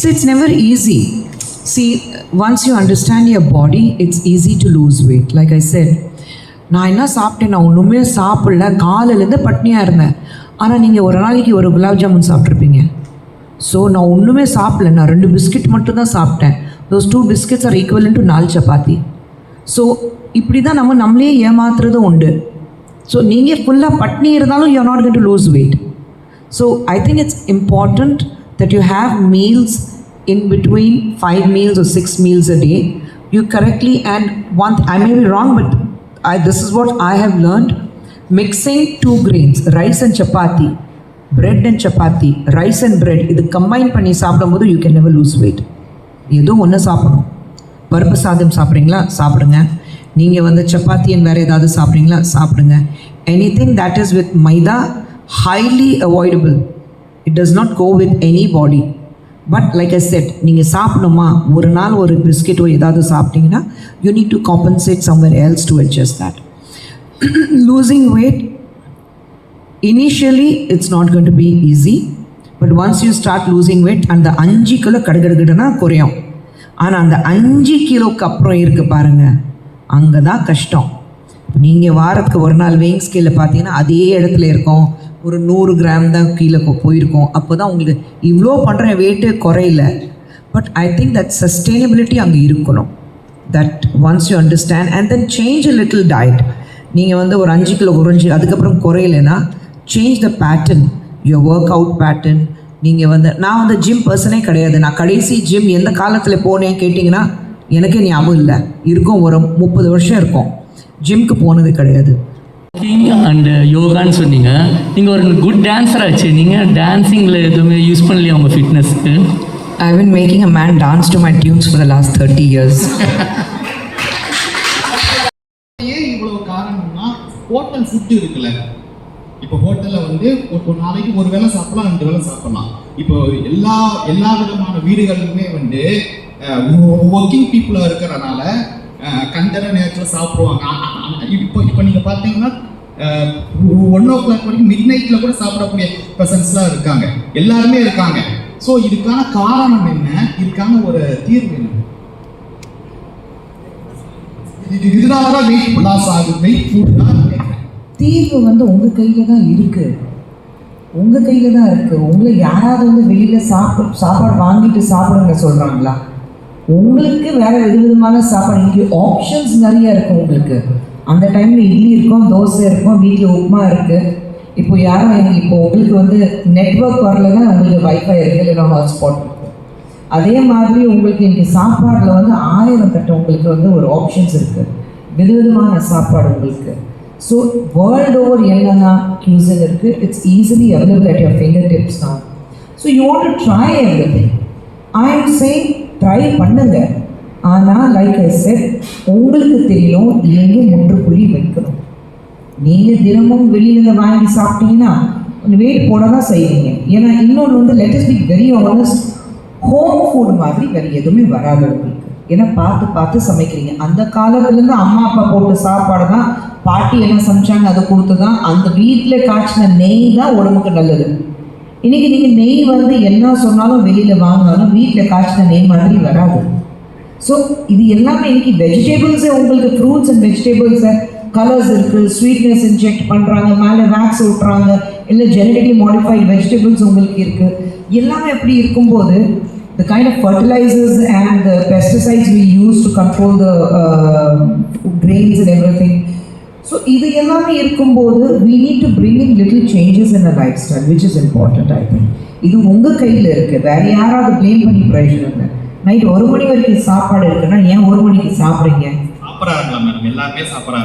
So it's never easy. See, once you understand your body, it's easy to lose weight. Like I said, நான் என்ன சாப்பிட்டேன் நான் ஒன்றுமே சாப்பிடல. காலையிலேருந்து பட்னியாக இருந்தேன். ஆனால் நீங்கள் ஒரு நாளைக்கு ஒரு குலாப் ஜாமுன் சாப்பிட்ருப்பீங்க ஸோ நான் ஒன்றுமே சாப்பிடல. நான் ரெண்டு பிஸ்கெட் மட்டும் தான் சாப்பிட்டேன். Those two biscuits are equal to நாலு சப்பாத்தி. ஸோ இப்படி தான் நம்ம நம்மளே ஏமாத்துறதும் உண்டு. ஸோ நீங்கள் ஃபுல்லாக பட்னி இருந்தாலும் you not gonna lose weight so I think it's important that you have meals in between five meals or six meals a day. You correctly add one. I may be wrong, but I, this is what I have learned. Mixing two grains, rice and chapati, bread and chapati, rice and bread. இது combine பண்ணி சாப்பிடும்போது you can never lose weight ஏதோ ஒன்று சாப்பிடணும் பருப்பு சாதம் சாப்பிட்றீங்களா சாப்பிடுங்க நீங்கள் வந்து சப்பாத்தியன் வேறு ஏதாவது சாப்பிட்றீங்களா சாப்பிடுங்க anything that is with maida highly avoidable it does not go with anybody but like I said நீங்கள் சாப்பிடணுமா? ஒரு நாள் ஒரு பிஸ்கெட்டோ ஏதாவது சாப்பிட்டீங்கன்னா you need to compensate somewhere else to adjust that losing weight initially it's not going to be easy but once you start losing weight அந்த அஞ்சு கிலோ கடுகடுகடுனா குறையும். ஆனால் அந்த அஞ்சு கிலோக்கு அப்புறம் இருக்குது பாருங்கள் அங்கே தான் கஷ்டம். நீங்கள் வாரத்துக்கு ஒரு நாள் வெயிங் ஸ்கேலில் பார்த்தீங்கன்னா அதே இடத்துல இருக்கும். ஒரு நூறு கிராம் தான் கீழே போயிருக்கோம். அப்போ தான் உங்களுக்கு இவ்வளோ பண்ணுற weight குறையில. But I think that sustainability அங்கே இருக்கணும். That once you understand and then change a little diet நீங்கள் வந்து ஒரு அஞ்சு கிலோ குறைஞ்சி அதுக்கப்புறம் குறையலைன்னா change the pattern your workout pattern நீங்கள் வந்து நான் வந்து ஜிம் பர்சனே கிடையாது. நான் கடைசி ஜிம் எந்த காலத்தில் போனேன் கேட்டிங்கன்னா எனக்கே ஞாபகம் இல்லை. இருக்கும் ஒரு முப்பது வருஷம் இருக்கும். ஜிம்க்கு போனது கிடையாது. அண்டு யோகான்னு சொன்னீங்க. நீங்கள் ஒரு குட் டான்ஸர் ஆச்சு. நீங்கள் டான்ஸிங்கில் எதுவுமே யூஸ் பண்ணலையா உங்கள் ஃபிட்னஸ்க்கு I been making a man dance to my tunes for the last thirty years ஏன் இவ்வளவு காரணம்னா ஹோட்டல் ஃபுட் இருக்குல்ல. இப்போ ஹோட்டல்ல வந்து ஒரு நாளைக்கு ஒரு வேளை சாப்பிடலாம் ரெண்டு வேளை சாப்பிடலாம். இப்போ எல்லா எல்லா விதமான வீடுகளிலுமே வந்து ஒர்க்கிங் பீப்புளாக இருக்கிறனால கண்டன நேரத்தில் சாப்பிடுவாங்க. இப்போ இப்போ நீங்கள் பார்த்தீங்கன்னா ஒன் ஓ கிளாக் வரைக்கும் மிட் நைட்டில் கூட சாப்பிடக்கூடிய பர்சன்ஸ்லாம் இருக்காங்க. எல்லாருமே இருக்காங்க. ஸோ இதுக்கான காரணம் என்ன? இதுக்கான ஒரு தீர்வு என்ன? இது இதனால தான் வெயிட் லாஸ் ஆகுது. வெயிட் ஃபுட் தான் தீர்வு வந்து உங்கள் கையில் தான் இருக்குது உங்கள் கையில் தான் இருக்குது உங்களை யாராவது வந்து வெளியில் சாப்பிட சாப்பாடு வாங்கிட்டு சாப்பிடுங்க சொல்கிறாங்களா உங்களுக்கு வேறு விதவிதமான சாப்பாடு? இங்கே ஆப்ஷன்ஸ் நிறைய இருக்கும் உங்களுக்கு. அந்த டைமில் இட்லி இருக்கும் தோசை இருக்கும் வீட்டில் உப்புமா இருக்குது இப்போ யாரும் எனக்கு இப்போ உங்களுக்கு வந்து நெட்வொர்க் வரலன்னா உங்களுக்கு வைஃபை இருக்குது இல்லைன்னா ஹாட்ஸ்பாட் இருக்கும் அதே மாதிரி உங்களுக்கு இன்றைக்கி சாப்பாடில் வந்து ஆயிரம் தட்டு உங்களுக்கு வந்து ஒரு ஆப்ஷன்ஸ் இருக்குது விதவிதமான சாப்பாடு உங்களுக்கு. ஸோ வேர்ல்டு ஓவர் என்னென்ன cuisine இருக்குது it's easily available at your finger tips தான் so you want to try everything I am saying try பண்ணுங்க. ஆனால் லைக் ஐ செட் உங்களுக்கு தெரியும் எங்கே முற்றுப்புள்ளி வைக்கணும். நீங்கள் தினமும் வெளியில் வாங்கி சாப்பிட்டீங்கன்னா வெயிட் போட தான் செய்வீங்க. ஏன்னா இன்னொன்று வந்து let's be very honest home food மாதிரி வேறு எதுவுமே வராது உங்களுக்கு. ஏன்னா பார்த்து பார்த்து சமைக்கிறீங்க. அந்த காலத்துலேருந்து அம்மா அப்பா போட்ட சாப்பாடு தான் பாட்டி என்ன சமைச்சாங்க அதை கொடுத்து தான் அந்த வீட்டில் காய்ச்சின நெய் தான் உடம்புக்கு நல்லது. இன்னைக்கு நீங்கள் நெய் வந்து என்ன சொன்னாலும் வெளியில் வாங்கினாலும் வீட்டில் காய்ச்சின நெய் மாதிரி வராது. ஸோ இது எல்லாமே இன்னைக்கு வெஜிடபிள்ஸே உங்களுக்கு ஃப்ரூட்ஸ் அண்ட் வெஜிடபிள்ஸை கலர்ஸ் இருக்குது ஸ்வீட்னஸ் இன்ஜெக்ட் பண்ணுறாங்க மேலே வேக்ஸ் விட்றாங்க இல்லை ஜெனடிக்கலி மாடிஃபைட் வெஜிடபிள்ஸ் உங்களுக்கு இருக்குது எல்லாமே எப்படி இருக்கும்போது the kind of fertilizers and the pesticides we use to control the uh, grains and everything so இது எல்லாமே இருக்கும்போது we need to bring in little changes in the lifestyle which is important I think. இது உங்கள் கையில் இருக்குது வேற யாராவது blame பண்ணி பிரயோஜனம் இல்லை. நைட் ஒரு மணி வரைக்கும் சாப்பாடு இருக்குன்னா ஏன் ஒரு மணிக்கு சாப்பிட்றீங்க?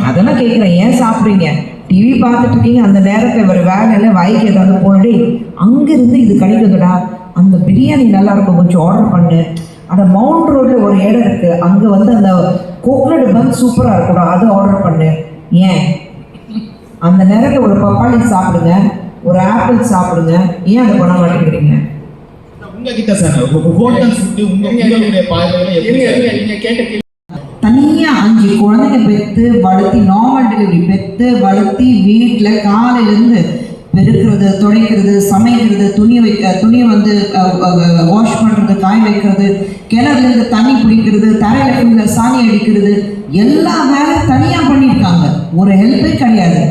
அதெல்லாம் கேட்குறேன் ஏன் சாப்பிட்றீங்க? டிவி பார்த்துட்டு இருக்கீங்க. அந்த நேரத்தில் ஒரு வேலையில வாய்க்கு ஏதாவது போனடே அங்கிருந்து இது கிடைக்குதுடா அந்த பிரியாணி நல்லா இருக்கும் கொஞ்சம் ஆர்டர் பண்ணு. அந்த மவுண்ட் ரோட்ல ஒரு இடம் இருக்கு. அங்கே வந்து அந்த கோகனட் பன் சூப்பராக இருக்கும்டா. அது ஆர்டர் பண்ணு. ஏன்? அந்த நேரத்தில் ஒரு பப்பாளி சாப்பிடுங்க ஒரு ஆப்பிள் சாப்பிடுங்க ஏன் அதை பண்ண மாட்டேங்கிறீங்க? தனியாக அஞ்சு குழந்தைங்க பெற்று வளர்த்தி நார்மல் டெலிவரி பெற்று வளர்த்தி வீட்டில் காலையிலேருந்து பெருக்கிறது துடைக்கிறது சமைக்கிறது துணி வைக்க துணியை வந்து வாஷ் பண்ணுறது காய வைக்கிறது கிணறுல இருந்து தண்ணி பிடிக்கிறது தரையில சாணி அடிக்கிறது எல்லா வேலை தனியாக பண்ணியிருக்காங்க. ஒரு ஹெல்ப்பே கிடையாது.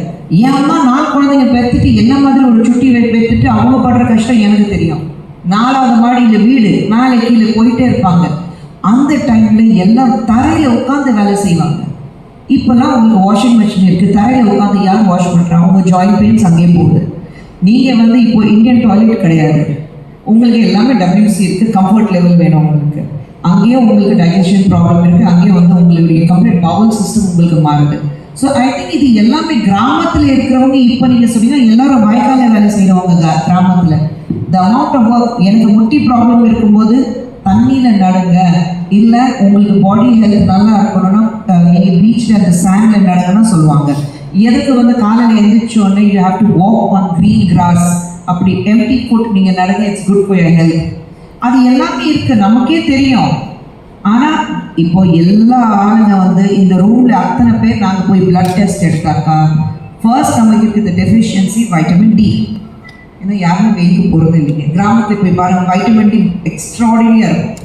ஏன் அம்மா நான் குழந்தைங்க பெற்றுட்டு என்ன மாதிரி ஒரு சுட்டி பெற்றுட்டு அவங்க படுற கஷ்டம் எனக்கு தெரியும். நாலாவது மாடியில் வீடு மேலே கீழே போயிட்டே இருப்பாங்க. அந்த டைமில் எல்லாம் தரையில் உட்காந்து வேலை செய்வாங்க. இப்போல்லாம் உங்களுக்கு வாஷிங் மிஷின் இருக்குது தரையில் உட்காந்து யார் வாஷ் பண்ணுறாங்க உங்கள் ஜாயின் பெயின்ஸ் அங்கேயே போகுது நீங்கள் வந்து இப்போ இந்தியன் டாய்லெட் கிடையாது. உங்களுக்கு எல்லாமே டபிள்யூசி இருக்குது கம்ஃபர்ட் லெவல் வேணும் உங்களுக்கு. அங்கேயே உங்களுக்கு டைஜஷன் ப்ராப்ளம் இருக்குது அங்கேயே வந்து உங்களுடைய கம்ப்ளீட் பவல் சிஸ்டம் உங்களுக்கு மாறுது. ஸோ ஐ திங்க் இது எல்லாமே கிராமத்தில் இருக்கிறவங்க இப்போ நீங்கள் சொன்னீங்கன்னா எல்லாரும் வாய்க்கால வேலை செய்கிறவங்க கிராமத்தில். த அமௌண்ட் ஆஃப் ஒர்க் எனக்கு முட்டி ப்ராப்ளம் இருக்கும்போது தண்ணியில் நடுங்க. இல்லை உங்களுக்கு பாடி ஹெல்த் நல்லா இருக்கணும்னா நீங்கள் பீச்சில் அந்த சாண்டில் நடுங்கன்னா சொல்லுவாங்க. எதுக்கு வந்து காலையில் எழுந்திரிச்சோடனே you have to walk on green grass அப்படி எம்டி ஃபுட் நீங்கள் நடங்க it's good for your health அது எல்லாமே இருக்குது நமக்கே தெரியும். ஆனால் இப்போ எல்லா ஆளுங்க வந்து இந்த ரூம் பேர் நாங்கள் போய் பிளட் டெஸ்ட் எடுத்தாக்கா? ஃபர்ஸ்ட் நமக்கு இருக்குது டெஃபிஷியன்சி வைட்டமின் டி ஏன்னா யாருமே வெயிலுக்கு போகிறது இல்லைங்க கிராமத்துக்கு போய் பாருங்கள் வைட்டமின் டி எக்ஸ்ட்ராடினியாக இருக்கும்.